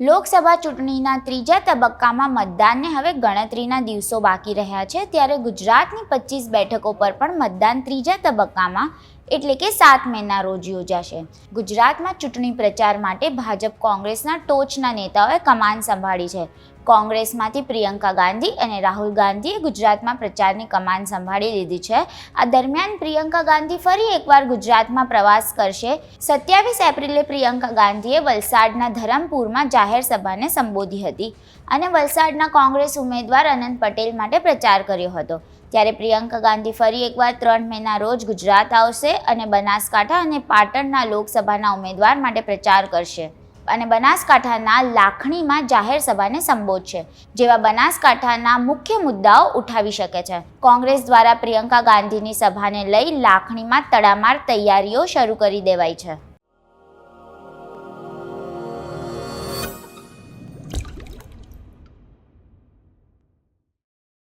લોકસભા ચૂંટણીના ત્રીજા તબક્કામાં મતદાનને હવે ગણતરીના દિવસો બાકી રહ્યા છે, ત્યારે ગુજરાતની પચીસ બેઠકો પર પણ મતદાન ત્રીજા તબક્કામાં એટલે કે સાત મેના રોજ યોજાશે. ગુજરાતમાં ચૂંટણી પ્રચાર માટે ભાજપ કોંગ્રેસના ટોચના નેતાઓએ કમાન સંભાળી છે. કોંગ્રેસમાંથી પ્રિયંકા ગાંધી અને રાહુલ ગાંધીએ ગુજરાતમાં પ્રચારની કમાન સંભાળી લીધી છે. આ દરમિયાન પ્રિયંકા ગાંધી ફરી એકવાર ગુજરાતમાં પ્રવાસ કરશે. સત્યાવીસ એપ્રિલે પ્રિયંકા ગાંધીએ વલસાડના ધરમપુરમાં જાહેર સભાને સંબોધી હતી અને વલસાડના કોંગ્રેસ ઉમેદવાર અનંત પટેલ માટે પ્રચાર કર્યો હતો. ત્યારે પ્રિયંકા ગાંધી ફરી એકવાર ત્રણ મેના રોજ ગુજરાત આવશે અને બનાસકાંઠા અને પાટણના લોકસભાના ઉમેદવાર માટે પ્રચાર કરશે. અને બનાસકાંઠાના લાખણીમાં જાહેર સભાને સંબોધશે, જેવા બનાસકાંઠાના મુખ્ય મુદ્દાઓ ઉઠાવી શકે છે. કોંગ્રેસ દ્વારા પ્રિયંકા ગાંધીની સભાને લઈ લાખણીમાં તડામાર તૈયારીઓ શરૂ કરી દેવાઈ છે.